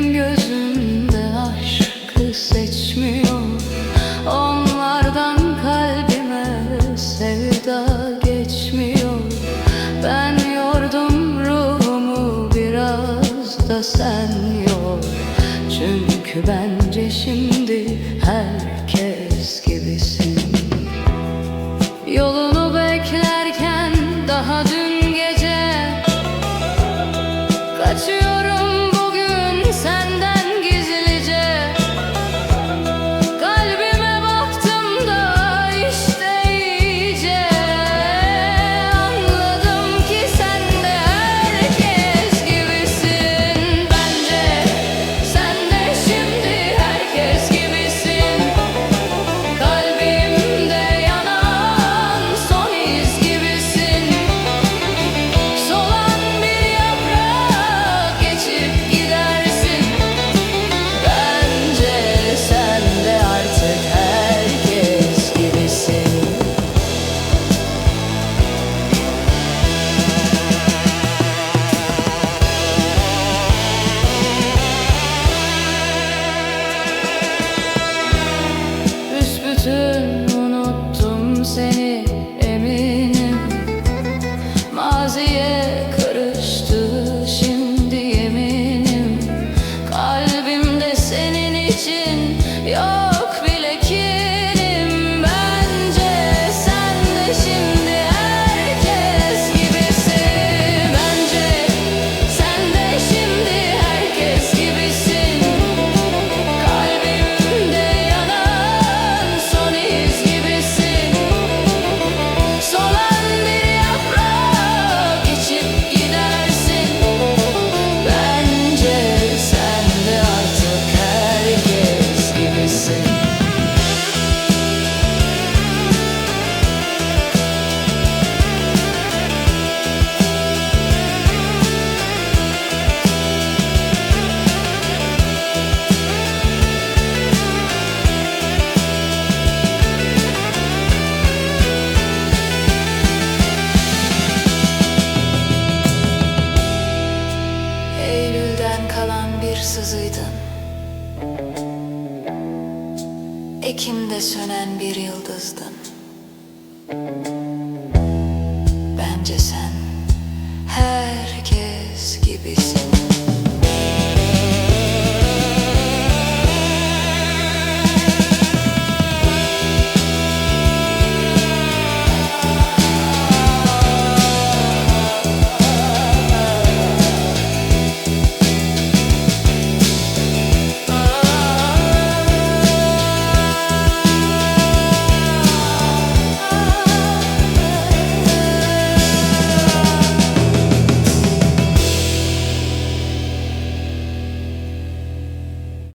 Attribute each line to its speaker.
Speaker 1: Benim gözümde aşkı seçmiyor. Onlardan kalbime sevda geçmiyor. Ben yordum ruhumu biraz da sen yor. Çünkü bence şimdi herkes gibisin. Yolun Ekim'de sönen bir yıldızdın Bence sen herkes gibisin.